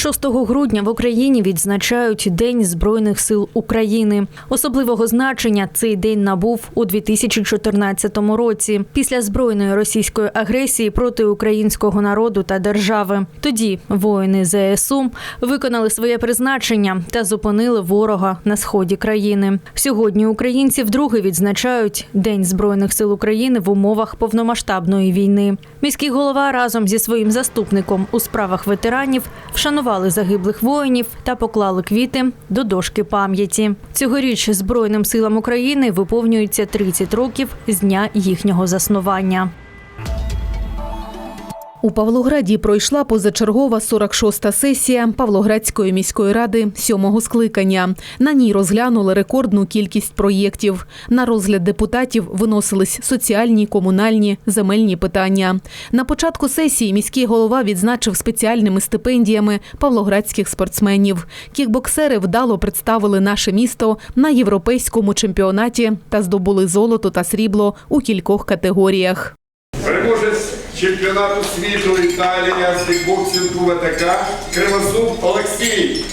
6 грудня в Україні відзначають День Збройних сил України. Особливого значення цей день набув у 2014 році після збройної російської агресії проти українського народу та держави. Тоді воїни ЗСУ виконали своє призначення та зупинили ворога на сході країни. Сьогодні українці вдруге відзначають День Збройних сил України в умовах повномасштабної війни. Міський голова разом зі своїм заступником у справах ветеранів вшанували загиблих воїнів та поклали квіти до дошки пам'яті. Цьогоріч Збройним силам України виповнюється 30 років з дня їхнього заснування. У Павлограді пройшла позачергова 46-та сесія Павлоградської міської ради сьомого скликання. На ній розглянули рекордну кількість проєктів. На розгляд депутатів виносились соціальні, комунальні, земельні питання. На початку сесії міський голова відзначив спеціальними стипендіями павлоградських спортсменів. Кікбоксери вдало представили наше місто на європейському чемпіонаті та здобули золото та срібло у кількох категоріях. Переможець чемпіонату світу Італія з кікбоксингу ВТК Кривозуб Олексій.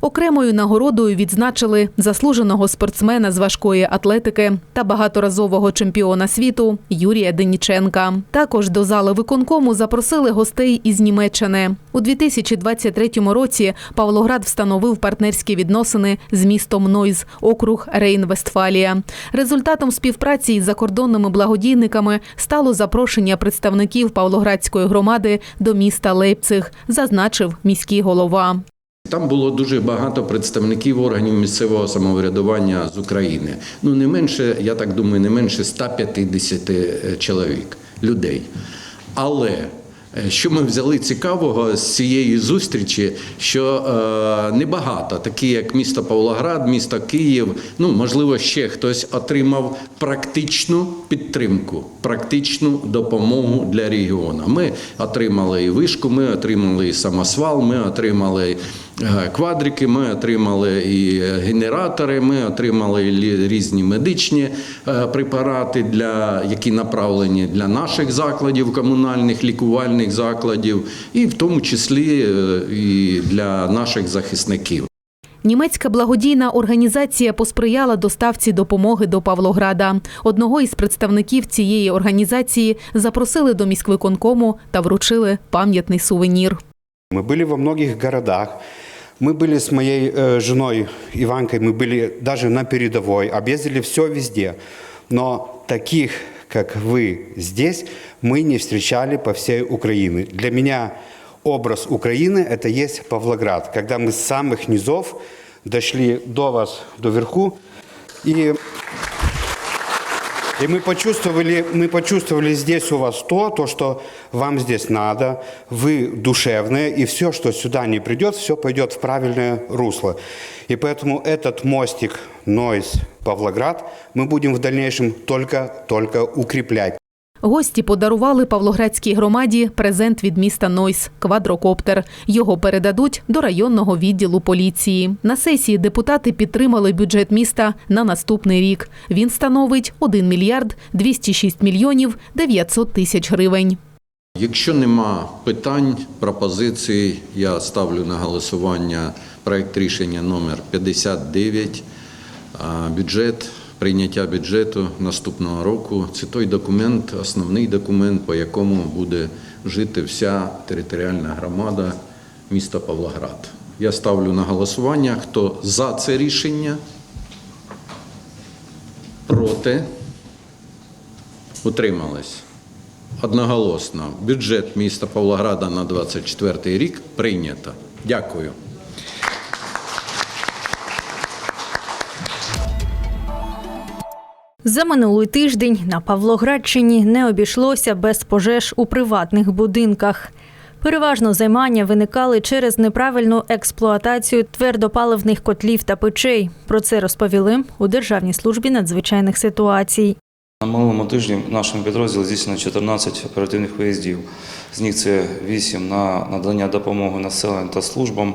Окремою нагородою відзначили заслуженого спортсмена з важкої атлетики та багаторазового чемпіона світу Юрія Деніченка. Також до зали виконкому запросили гостей із Німеччини. У 2023 році Павлоград встановив партнерські відносини з містом Нойз, округ Рейн-Вестфалія. Результатом співпраці із закордонними благодійниками стало запрошення представників Павлоградської громади до міста Лейпциг, зазначив міський голова. Там було дуже багато представників органів місцевого самоврядування з України. Ну не менше, я так думаю, не менше 150 чоловік людей. Але е, що ми взяли цікавого з цієї зустрічі, що е, небагато, такі як місто Павлоград, місто Київ, ну можливо, ще хтось отримав практичну підтримку, практичну допомогу для регіону. Ми отримали і вишку, ми отримали і самосвал, ми отримали е, квадрики, ми отримали і генератори, ми отримали різні медичні е, препарати, для, які направлені для наших закладів, комунальних лікувальних закладів, і в тому числі е, і для наших захисників. Німецька благодійна організація посприяла доставці допомоги до Павлограда. Одного із представників цієї організації запросили до міськвиконкому та вручили пам'ятний сувенір. Мы были во многих городах. Мы были с моей э, женой Иванкой, мы были даже на передовой, объездили все везде. Но таких, как вы здесь, мы не встречали по всей Украине. Для меня образ Украины – это есть Павлоград, когда мы с самых низов дошли до вас, до верху, и и мы почувствовали, мы почувствовали здесь у вас то, то, что вам здесь надо, вы душевные, и все, что сюда не придет, все пойдет в правильное русло. И поэтому этот мостик Нойс Павлоград мы будем в дальнейшем только, только укреплять. Гості подарували Павлоградській громаді презент від міста Нойс – квадрокоптер. Його передадуть до районного відділу поліції. На сесії депутати підтримали бюджет міста на наступний рік. Він становить 1 мільярд 206 мільйонів 900 тисяч гривень. Якщо нема питань, пропозицій, я ставлю на голосування проект рішення номер 59. Бюджет, прийняття бюджету наступного року це той документ, основний документ, по якому буде жити вся територіальна громада міста Павлоград. Я ставлю на голосування, хто за це рішення, проти, утримались. Одноголосно. Бюджет міста Павлограда на 24 рік прийнято. Дякую. За минулий тиждень на Павлоградщині не обійшлося без пожеж у приватних будинках. Переважно займання виникали через неправильну експлуатацію твердопаливних котлів та печей. Про це розповіли у Державній службі надзвичайних ситуацій. На минулому тижні в нашому підрозділі здійснено 14 оперативних виїздів. З них це 8 на надання допомоги населенню та службам,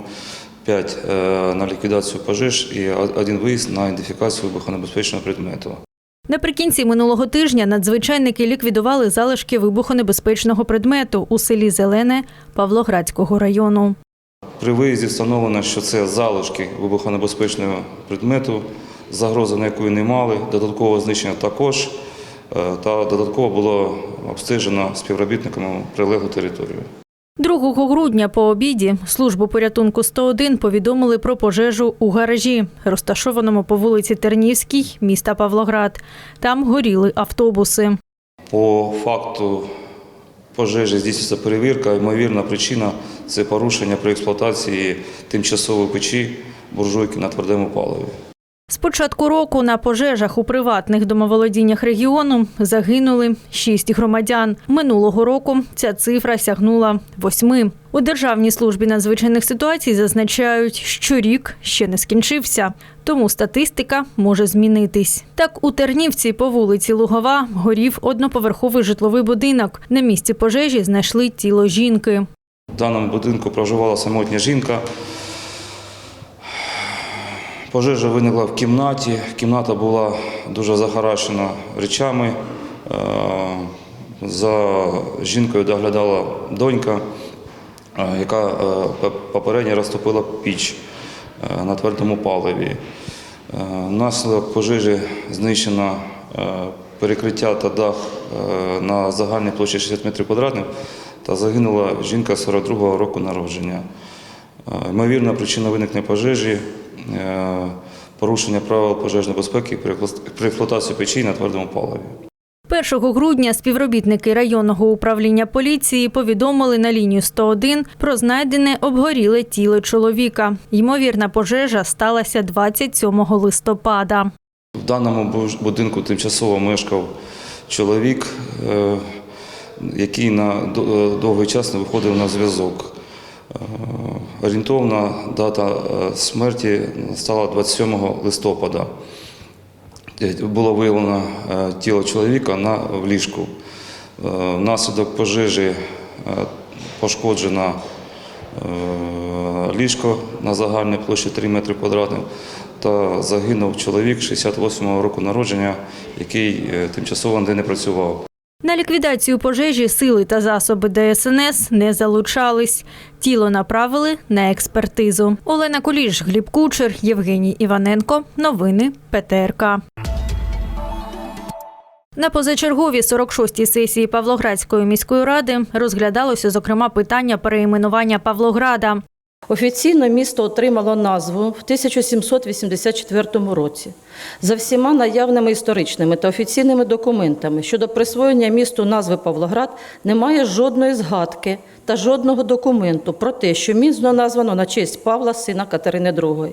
5 на ліквідацію пожеж і один виїзд на ідентифікацію вибухонебезпечного предмету. Наприкінці минулого тижня надзвичайники ліквідували залишки вибухонебезпечного предмету у селі Зелене Павлоградського району. При виїзді встановлено, що це залишки вибухонебезпечного предмету, загрози на якої не мали, додаткового знищення також, е, та додатково було обстежено співробітниками прилеглу територію. 2 грудня по обіді службу порятунку 101 повідомили про пожежу у гаражі, розташованому по вулиці Тернівській, міста Павлоград. Там горіли автобуси. По факту пожежі здійснюється перевірка. Ймовірна причина це порушення при експлуатації тимчасової печі буржуйки на твердому паливі. З початку року на пожежах у приватних домоволодіннях регіону загинули шість громадян. Минулого року ця цифра сягнула восьми. У Державній службі надзвичайних ситуацій зазначають, що рік ще не скінчився, тому статистика може змінитись. Так, у Тернівці по вулиці Лугова горів одноповерховий житловий будинок. На місці пожежі знайшли тіло жінки. В даному будинку проживала самотня жінка. Пожежа виникла в кімнаті. Кімната була дуже захарашена речами. Е, За жінкою доглядала донька, е, яка е, попередньо розтопила піч на твердому паливі. Внаслідок пожежі знищено перекриття та дах на загальній площі 60 метрів квадратних та загинула жінка 42-го року народження. Ймовірна причина виникнення пожежі порушення правил пожежної безпеки при експлуа- при експлуатації печей на твердому паливі. 1 грудня співробітники районного управління поліції повідомили на лінію 101 про знайдене обгоріле тіло чоловіка. Ймовірна пожежа сталася 27 листопада. В даному будинку тимчасово мешкав чоловік, е, який на е, довгий час не виходив на зв'язок. Орієнтовна дата е, смерті стала 27 листопада. Е, Було виявлено е, тіло чоловіка на, в ліжку. Внаслідок пожежі пошкоджено ліжко на загальній площі 3 метри квадратних та загинув чоловік 68-го року народження, який тимчасово не працював. На ліквідацію пожежі сили та засоби ДСНС не залучались. Тіло направили на експертизу. Олена Куліш, Гліб Кучер, Євгеній Іваненко. Новини ПТРК. На позачерговій 46-й сесії Павлоградської міської ради розглядалося зокрема питання переіменування Павлограда. Офіційно місто отримало назву в 1784 році. За всіма наявними історичними та офіційними документами щодо присвоєння місту назви Павлоград немає жодної згадки та жодного документу про те, що місто названо на честь Павла, сина Катерини II.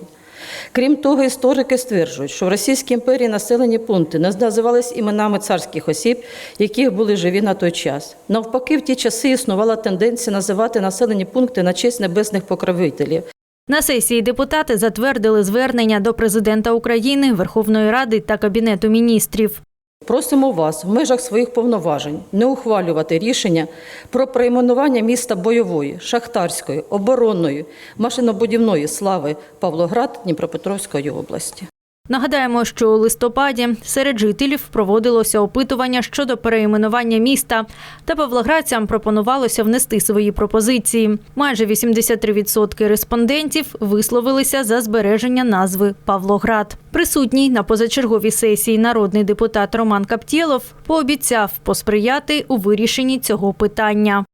Крім того, історики стверджують, що в Російській імперії населені пункти не називались іменами царських осіб, які були живі на той час. Навпаки, в ті часи існувала тенденція називати населені пункти на честь небесних покровителів. На сесії депутати затвердили звернення до президента України, Верховної Ради та Кабінету міністрів. Просимо вас в межах своїх повноважень не ухвалювати рішення про перейменування міста бойової, шахтарської, оборонної, машинобудівної слави Павлоград Дніпропетровської області. Нагадаємо, що у листопаді серед жителів проводилося опитування щодо переіменування міста, та павлоградцям пропонувалося внести свої пропозиції. Майже 83% респондентів висловилися за збереження назви Павлоград. Присутній на позачерговій сесії народний депутат Роман Каптєлов пообіцяв посприяти у вирішенні цього питання.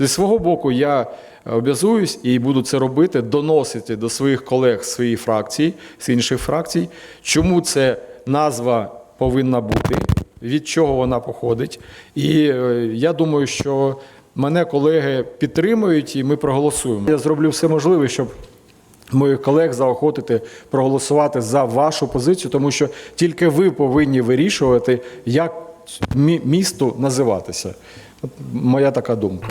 Зі свого боку, я обязуюсь і буду це робити, доносити до своїх колег з своєї фракції, з інших фракцій, чому це назва повинна бути, від чого вона походить. І е, я думаю, що мене колеги підтримують і ми проголосуємо. Я зроблю все можливе, щоб моїх колег заохотити проголосувати за вашу позицію, тому що тільки ви повинні вирішувати, як мі- місту називатися. От моя така думка.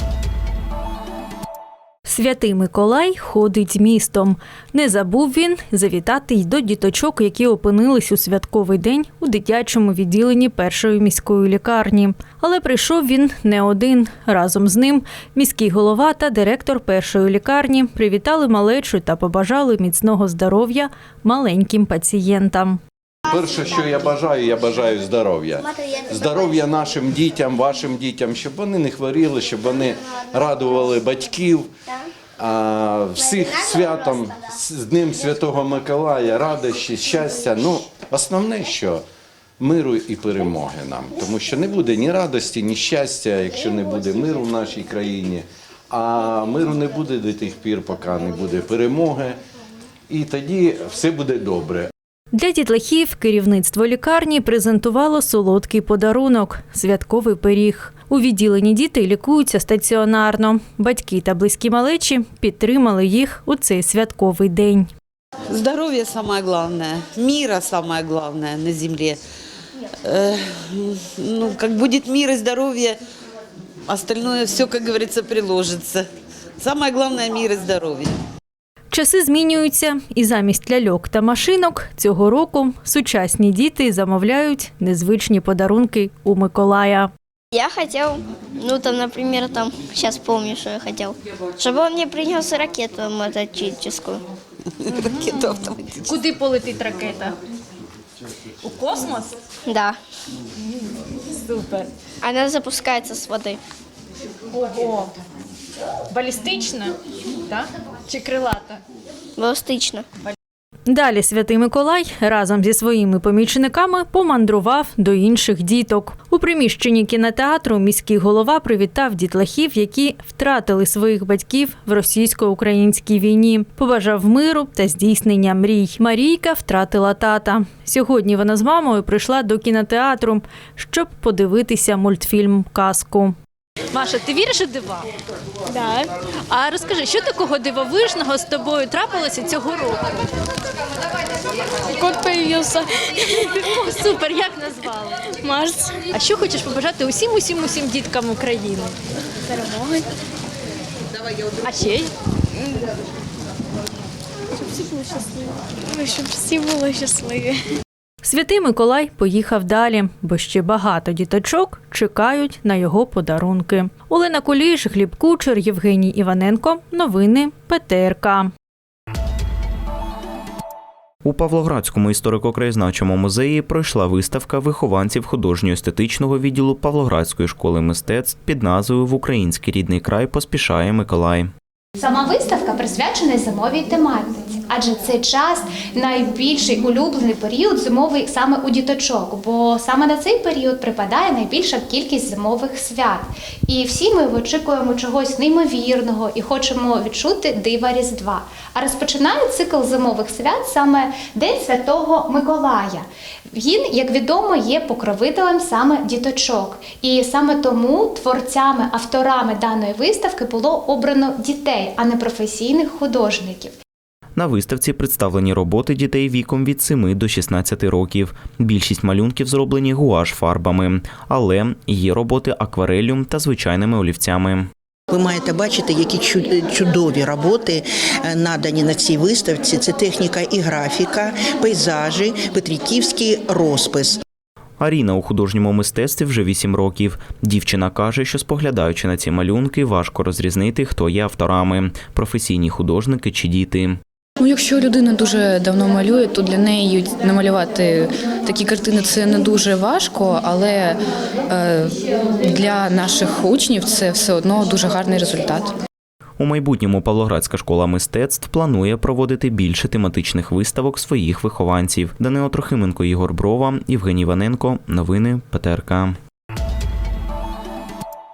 Святий Миколай ходить містом. Не забув він завітати й до діточок, які опинились у святковий день у дитячому відділенні першої міської лікарні. Але прийшов він не один. Разом з ним міський голова та директор першої лікарні привітали малечу та побажали міцного здоров'я маленьким пацієнтам. Перше, що я бажаю, я бажаю здоров'я. Здоров'я нашим дітям, вашим дітям, щоб вони не хворіли, щоб вони радували батьків. А всіх святом з Днем Святого Миколая, радощі, щастя. Ну, основне, що миру і перемоги нам, тому що не буде ні радості, ні щастя, якщо не буде миру в нашій країні. А миру не буде до тих пір, поки не буде перемоги. І тоді все буде добре. Для дітлахів керівництво лікарні презентувало солодкий подарунок святковий пиріг. У відділенні діти лікуються стаціонарно. Батьки та близькі малечі підтримали їх у цей святковий день. Главное, мира самое главное на земле. Э, ну, как будет мир и здоровье, остальное все, как говорится, приложится. Самое главное мир и здоровье. Часи змінюються, і замість ляльок та машинок цього року сучасні діти замовляють незвичні подарунки у Миколая. Я хотел, ну там, например, там, сейчас помню, что я хотел, чтобы он мне принес ракету мотоциклическую. Ракету автоматическую. Куди полетить ракета? У космос? Да, Супер. она запускается с воды. Ого. Балістична? Так? Чи крилата? Баллистично. Далі святий Миколай разом зі своїми помічниками помандрував до інших діток. У приміщенні кінотеатру міський голова привітав дітлахів, які втратили своїх батьків в російсько-українській війні. Побажав миру та здійснення мрій. Марійка втратила тата. Сьогодні вона з мамою прийшла до кінотеатру, щоб подивитися мультфільм Казку. Маша, ти віриш у дива? Да. А розкажи, що такого дивовижного з тобою трапилося цього року? Кот появился. О, супер, як назвали? Марс. А що хочеш побажати усім, усім, усім діткам України? Перемоги. А ще? й щоб всі були щасливі. Щоб всі були щасливі. Святий Миколай поїхав далі, бо ще багато діточок чекають на його подарунки. Олена Куліш, Гліб Кучер, Євгеній Іваненко. Новини ПТРК. У Павлоградському історико-краєзнавчому музеї пройшла виставка вихованців художньо-естетичного відділу Павлоградської школи мистецтв під назвою В український рідний край поспішає Миколай. Сама виставка присвячена зимовій тематиці, адже це час найбільший улюблений період зимовий саме у діточок, бо саме на цей період припадає найбільша кількість зимових свят. І всі ми очікуємо чогось неймовірного і хочемо відчути дива Різдва. А розпочинає цикл зимових свят саме День Святого Миколая. Він, як відомо, є покровителем саме діточок. І саме тому творцями, авторами даної виставки було обрано дітей, а не професійних художників. На виставці представлені роботи дітей віком від 7 до 16 років. Більшість малюнків зроблені гуаш фарбами, але є роботи аквареллю та звичайними олівцями. Ви маєте бачити, які чудові роботи е, надані на цій виставці. Це техніка і графіка, пейзажі, петриківський розпис. Аріна у художньому мистецтві вже 8 років. Дівчина каже, що споглядаючи на ці малюнки, важко розрізнити, хто є авторами професійні художники чи діти. Ну, якщо людина дуже давно малює, то для неї намалювати такі картини це не дуже важко, але е, для наших учнів це все одно дуже гарний результат. У майбутньому Павлоградська школа мистецтв планує проводити більше тематичних виставок своїх вихованців. Данило Трохименко, Ігор Брова, Євгеній Іваненко. Новини ПТРК.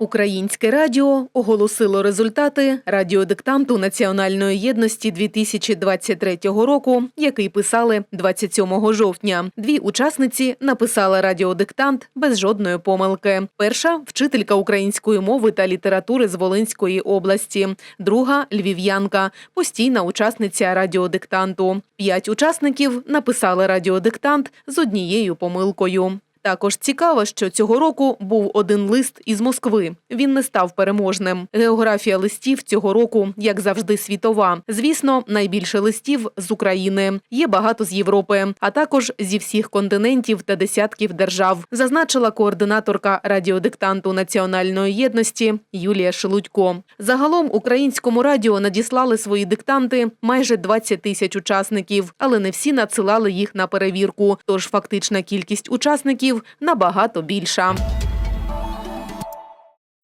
Українське радіо оголосило результати радіодиктанту Національної єдності 2023 року, який писали 27 жовтня. Дві учасниці написали радіодиктант без жодної помилки. Перша вчителька української мови та літератури з Волинської області, друга львів'янка, постійна учасниця радіодиктанту. П'ять учасників написали радіодиктант з однією помилкою. Також цікаво, що цього року був один лист із Москви. Він не став переможним. Географія листів цього року, як завжди, світова. Звісно, найбільше листів з України. Є багато з Європи, а також зі всіх континентів та десятків держав, зазначила координаторка радіодиктанту національної єдності Юлія Шелудько. Загалом українському радіо надіслали свої диктанти майже 20 тисяч учасників, але не всі надсилали їх на перевірку. Тож фактична кількість учасників набагато більша.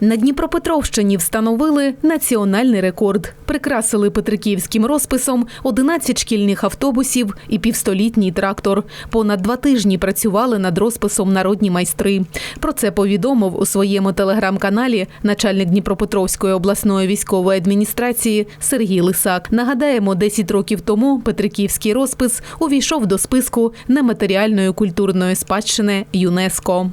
На Дніпропетровщині встановили національний рекорд. Прикрасили петриківським розписом 11 шкільних автобусів і півстолітній трактор. Понад два тижні працювали над розписом народні майстри. Про це повідомив у своєму телеграм-каналі начальник Дніпропетровської обласної військової адміністрації Сергій Лисак. Нагадаємо, 10 років тому петриківський розпис увійшов до списку нематеріальної культурної спадщини ЮНЕСКО.